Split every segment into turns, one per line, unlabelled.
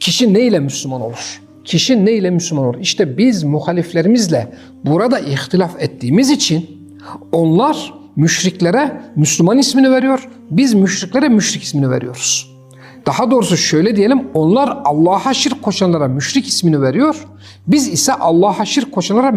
Kişi neyle Müslüman olur? Kişi neyle Müslüman olur? İşte biz muhaliflerimizle burada ihtilaf ettiğimiz için onlar müşriklere Müslüman ismini veriyor, biz müşriklere müşrik ismini veriyoruz. Daha doğrusu şöyle diyelim, onlar Allah'a şirk koşanlara müşrik ismini veriyor, biz ise Allah'a şirk koşanlara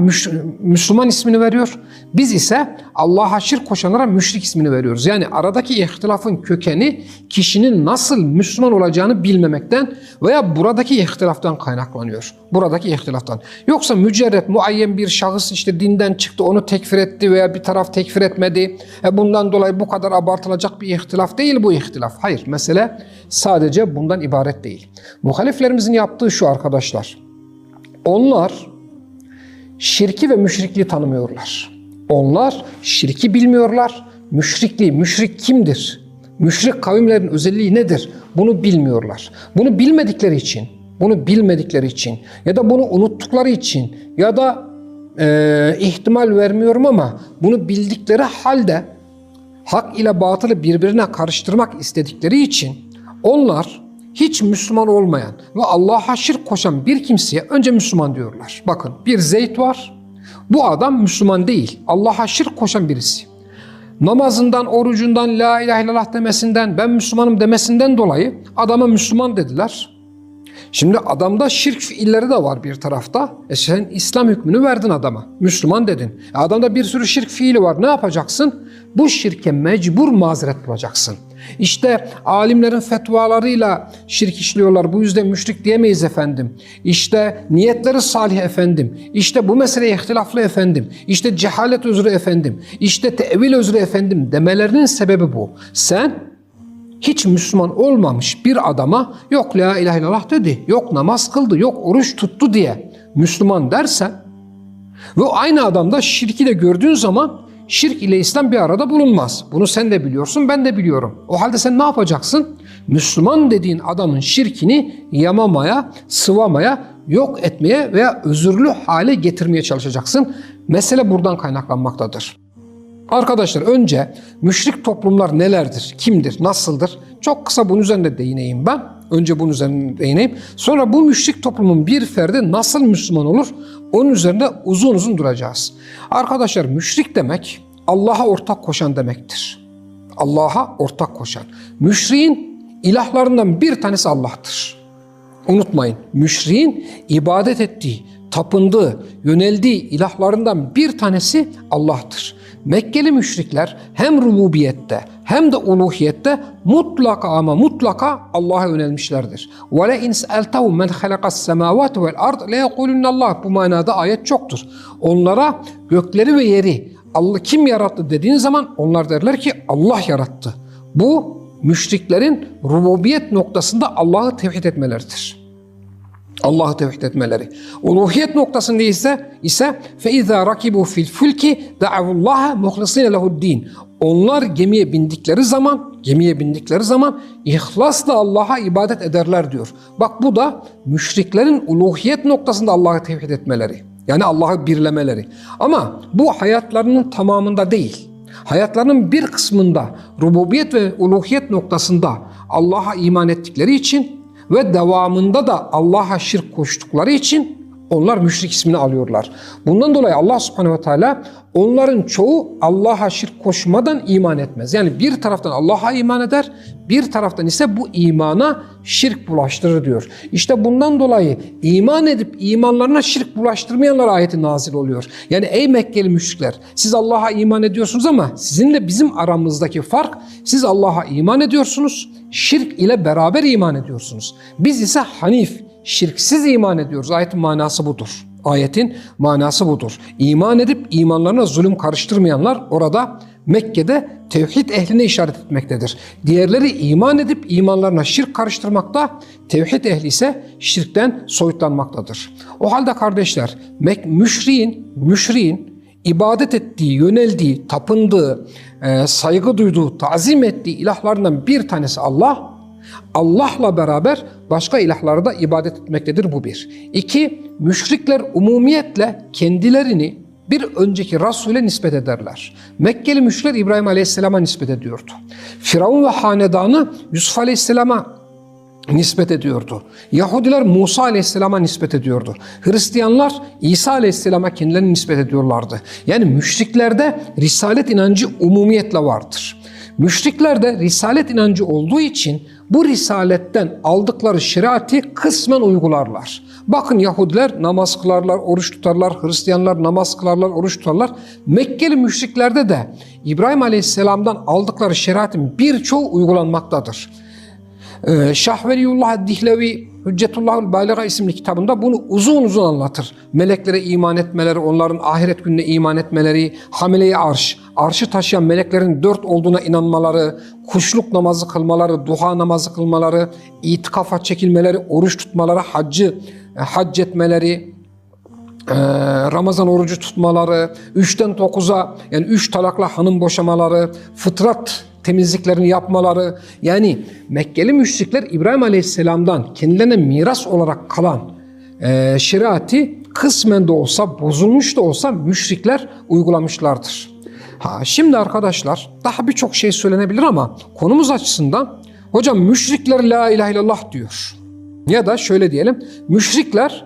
Müslüman ismini veriyor, biz ise Allah'a şirk koşanlara müşrik ismini veriyoruz. Yani aradaki ihtilafın kökeni kişinin nasıl Müslüman olacağını bilmemekten veya buradaki ihtilaftan kaynaklanıyor. Buradaki ihtilaftan. Yoksa mücerret, muayyen bir şahıs işte dinden çıktı, onu tekfir etti veya bir taraf tekfir etmedi. E bundan dolayı bu kadar abartılacak bir ihtilaf değil bu ihtilaf. Hayır, mesele sadece bundan ibaret değil. Muhaliflerimizin yaptığı şu arkadaşlar. Onlar şirki ve müşrikliği tanımıyorlar. Onlar şirki bilmiyorlar. Müşrikliği, müşrik kimdir? Müşrik kavimlerin özelliği nedir? Bunu bilmiyorlar. Bunu bilmedikleri için, bunu bilmedikleri için ya da bunu unuttukları için ya da e, ihtimal vermiyorum ama bunu bildikleri halde hak ile batılı birbirine karıştırmak istedikleri için onlar hiç Müslüman olmayan ve Allah'a şirk koşan bir kimseye önce Müslüman diyorlar. Bakın bir Zeyd var. Bu adam Müslüman değil. Allah'a şirk koşan birisi. Namazından, orucundan, la ilahe illallah demesinden, ben Müslümanım demesinden dolayı adama Müslüman dediler. Şimdi adamda şirk fiilleri de var bir tarafta. E sen İslam hükmünü verdin adama. Müslüman dedin. E adamda bir sürü şirk fiili var. Ne yapacaksın? Bu şirke mecbur mazeret bulacaksın. İşte alimlerin fetvalarıyla şirk işliyorlar. Bu yüzden müşrik diyemeyiz efendim. İşte niyetleri salih efendim. İşte bu mesele ihtilaflı efendim. İşte cehalet özrü efendim. İşte tevil özrü efendim demelerinin sebebi bu. Sen hiç Müslüman olmamış bir adama yok la ilahe illallah dedi, yok namaz kıldı, yok oruç tuttu diye Müslüman dersen ve aynı adamda şirki de gördüğün zaman şirk ile İslam bir arada bulunmaz. Bunu sen de biliyorsun, ben de biliyorum. O halde sen ne yapacaksın? Müslüman dediğin adamın şirkini yamamaya, sıvamaya, yok etmeye veya özürlü hale getirmeye çalışacaksın. Mesele buradan kaynaklanmaktadır. Arkadaşlar önce müşrik toplumlar nelerdir, kimdir, nasıldır? Çok kısa bunun üzerinde değineyim ben. Önce bunun üzerinde değineyim. Sonra bu müşrik toplumun bir ferdi nasıl Müslüman olur? Onun üzerinde uzun uzun duracağız. Arkadaşlar müşrik demek Allah'a ortak koşan demektir. Allah'a ortak koşan. Müşriğin ilahlarından bir tanesi Allah'tır. Unutmayın, müşriğin ibadet ettiği, tapındığı, yöneldiği ilahlarından bir tanesi Allah'tır. Mekkeli müşrikler hem rububiyette hem de uluhiyette mutlaka ama mutlaka Allah'a yönelmişlerdir. وَلَا اِنْ سَأَلْتَهُمْ مَنْ خَلَقَ السَّمَاوَاتِ وَالْاَرْضِ لَيَقُولُنَّ Allah Bu manada ayet çoktur. Onlara gökleri ve yeri Allah kim yarattı dediğin zaman onlar derler ki Allah yarattı. Bu müşriklerin rububiyet noktasında Allah'ı tevhid etmeleridir. Allah'ı tevhid etmeleri. Uluhiyet noktasında ise ise feiza rakibu fil fulki da'avullaha muhlisine lehu'd-din. Onlar gemiye bindikleri zaman, gemiye bindikleri zaman ihlasla Allah'a ibadet ederler diyor. Bak bu da müşriklerin uluhiyet noktasında Allah'ı tevhid etmeleri. Yani Allah'ı birlemeleri. Ama bu hayatlarının tamamında değil. Hayatlarının bir kısmında rububiyet ve uluhiyet noktasında Allah'a iman ettikleri için ve devamında da Allah'a şirk koştukları için onlar müşrik ismini alıyorlar. Bundan dolayı Allah subhanehu ve teala onların çoğu Allah'a şirk koşmadan iman etmez. Yani bir taraftan Allah'a iman eder, bir taraftan ise bu imana şirk bulaştırır diyor. İşte bundan dolayı iman edip imanlarına şirk bulaştırmayanlar ayeti nazil oluyor. Yani ey Mekkeli müşrikler siz Allah'a iman ediyorsunuz ama sizinle bizim aramızdaki fark siz Allah'a iman ediyorsunuz, şirk ile beraber iman ediyorsunuz. Biz ise hanif, şirksiz iman ediyoruz. Ayetin manası budur. Ayetin manası budur. İman edip imanlarına zulüm karıştırmayanlar orada Mekke'de tevhid ehline işaret etmektedir. Diğerleri iman edip imanlarına şirk karıştırmakta, tevhid ehli ise şirkten soyutlanmaktadır. O halde kardeşler, Mek müşriğin, müşriğin ibadet ettiği, yöneldiği, tapındığı, e, saygı duyduğu, tazim ettiği ilahlarından bir tanesi Allah, Allah'la beraber başka ilahlara da ibadet etmektedir bu bir. İki, müşrikler umumiyetle kendilerini bir önceki Resul'e nispet ederler. Mekkeli müşrikler İbrahim Aleyhisselam'a nispet ediyordu. Firavun ve hanedanı Yusuf Aleyhisselam'a nispet ediyordu. Yahudiler Musa Aleyhisselam'a nispet ediyordu. Hristiyanlar İsa Aleyhisselam'a kendilerini nispet ediyorlardı. Yani müşriklerde risalet inancı umumiyetle vardır. Müşriklerde risalet inancı olduğu için bu risaletten aldıkları şeriatı kısmen uygularlar. Bakın Yahudiler namaz kılarlar, oruç tutarlar, Hristiyanlar namaz kılarlar, oruç tutarlar. Mekkeli müşriklerde de İbrahim Aleyhisselam'dan aldıkları şeriatın birçoğu uygulanmaktadır. Ee, Şahveliyullah Dihlevi Hüccetullahül Baliga isimli kitabında bunu uzun uzun anlatır. Meleklere iman etmeleri, onların ahiret gününe iman etmeleri, hamileye arş, arşı taşıyan meleklerin dört olduğuna inanmaları, kuşluk namazı kılmaları, duha namazı kılmaları, itikafa çekilmeleri, oruç tutmaları, haccı, e, hac etmeleri, ee, Ramazan orucu tutmaları, 3'ten 9'a yani 3 talakla hanım boşamaları, fıtrat temizliklerini yapmaları yani Mekkeli müşrikler İbrahim Aleyhisselam'dan kendilerine miras olarak kalan e, şeriatı kısmen de olsa bozulmuş da olsa müşrikler uygulamışlardır. Ha, şimdi arkadaşlar daha birçok şey söylenebilir ama konumuz açısından hocam müşrikler la ilahe illallah diyor. Ya da şöyle diyelim müşrikler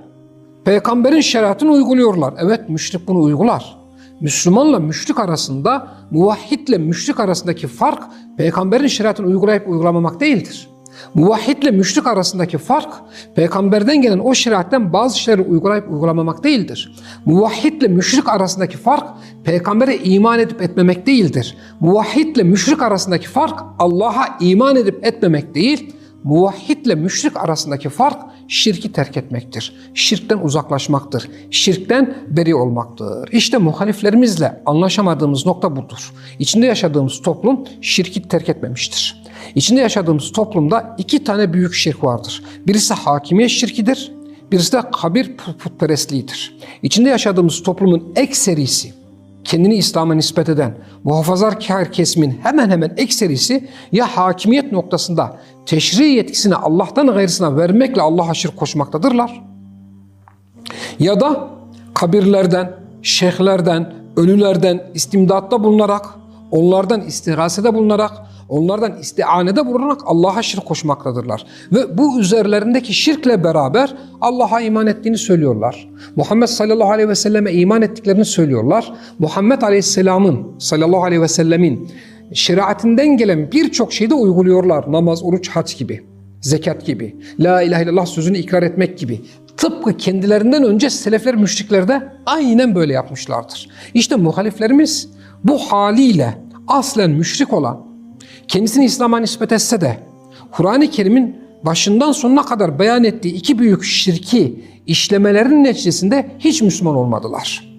Peygamberin şeriatını uyguluyorlar. Evet müşrik bunu uygular. Müslümanla müşrik arasında, muvahhidle müşrik arasındaki fark peygamberin şeriatını uygulayıp uygulamamak değildir. Muvahhidle müşrik arasındaki fark peygamberden gelen o şeriatten bazı şeyleri uygulayıp uygulamamak değildir. Muvahhidle müşrik arasındaki fark peygambere iman edip etmemek değildir. Muvahhidle müşrik arasındaki fark Allah'a iman edip etmemek değil, muvahhidle müşrik arasındaki fark şirki terk etmektir. Şirkten uzaklaşmaktır. Şirkten beri olmaktır. İşte muhaliflerimizle anlaşamadığımız nokta budur. İçinde yaşadığımız toplum şirki terk etmemiştir. İçinde yaşadığımız toplumda iki tane büyük şirk vardır. Birisi hakimiyet şirkidir, birisi de kabir putperestliğidir. İçinde yaşadığımız toplumun ekserisi, kendini İslam'a nispet eden muhafazakar kesimin hemen hemen ekserisi ya hakimiyet noktasında teşri yetkisini Allah'tan gayrısına vermekle Allah'a şirk koşmaktadırlar. Ya da kabirlerden, şeyhlerden, ölülerden istimdatta bulunarak, onlardan istigasede bulunarak, onlardan istianede bulunarak Allah'a şirk koşmaktadırlar. Ve bu üzerlerindeki şirkle beraber Allah'a iman ettiğini söylüyorlar. Muhammed sallallahu aleyhi ve selleme iman ettiklerini söylüyorlar. Muhammed aleyhisselamın sallallahu aleyhi ve sellemin şeriatinden gelen birçok şeyi de uyguluyorlar. Namaz, oruç, hac gibi, zekat gibi, la ilahe illallah sözünü ikrar etmek gibi. Tıpkı kendilerinden önce selefler müşrikler de aynen böyle yapmışlardır. İşte muhaliflerimiz bu haliyle aslen müşrik olan, kendisini İslam'a nispet etse de Kur'an-ı Kerim'in başından sonuna kadar beyan ettiği iki büyük şirki işlemelerinin neticesinde hiç Müslüman olmadılar.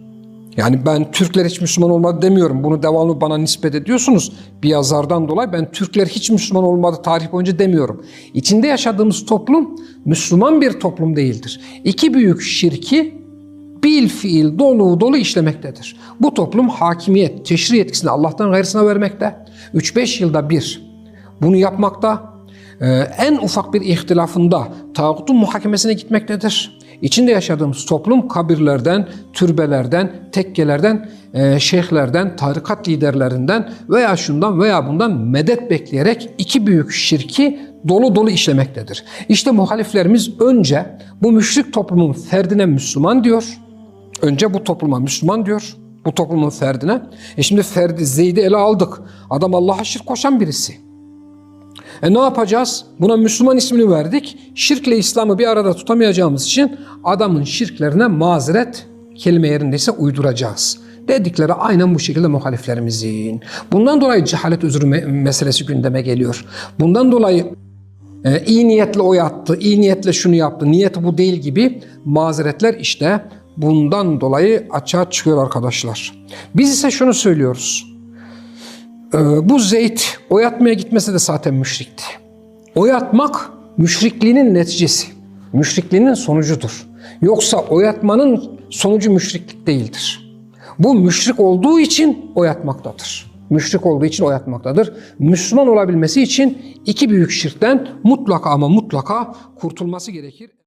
Yani ben Türkler hiç Müslüman olmadı demiyorum. Bunu devamlı bana nispet ediyorsunuz. Bir yazardan dolayı ben Türkler hiç Müslüman olmadı tarih boyunca demiyorum. İçinde yaşadığımız toplum Müslüman bir toplum değildir. İki büyük şirki bil fiil dolu dolu işlemektedir. Bu toplum hakimiyet, teşri yetkisini Allah'tan gayrısına vermekte. 3-5 yılda bir bunu yapmakta. Ee, en ufak bir ihtilafında tağutun muhakemesine gitmektedir. İçinde yaşadığımız toplum kabirlerden, türbelerden, tekkelerden, e, şeyhlerden, tarikat liderlerinden veya şundan veya bundan medet bekleyerek iki büyük şirki dolu dolu işlemektedir. İşte muhaliflerimiz önce bu müşrik toplumun ferdine Müslüman diyor. Önce bu topluma Müslüman diyor. Bu toplumun ferdine. E şimdi ferdi Zeyd'i ele aldık. Adam Allah'a şirk koşan birisi. E ne yapacağız? Buna Müslüman ismini verdik. Şirkle İslam'ı bir arada tutamayacağımız için adamın şirklerine mazeret kelime yerindeyse uyduracağız. Dedikleri aynen bu şekilde muhaliflerimizin. Bundan dolayı cehalet özrü me- meselesi gündeme geliyor. Bundan dolayı e, iyi niyetle o yattı, iyi niyetle şunu yaptı, niyeti bu değil gibi mazeretler işte bundan dolayı açığa çıkıyor arkadaşlar. Biz ise şunu söylüyoruz. Ee, bu Zeyd oy atmaya gitmese de zaten müşrikti. Oy atmak müşrikliğinin neticesi. Müşrikliğinin sonucudur. Yoksa oy atmanın sonucu müşriklik değildir. Bu müşrik olduğu için oy atmaktadır. Müşrik olduğu için oy atmaktadır. Müslüman olabilmesi için iki büyük şirkten mutlaka ama mutlaka kurtulması gerekir.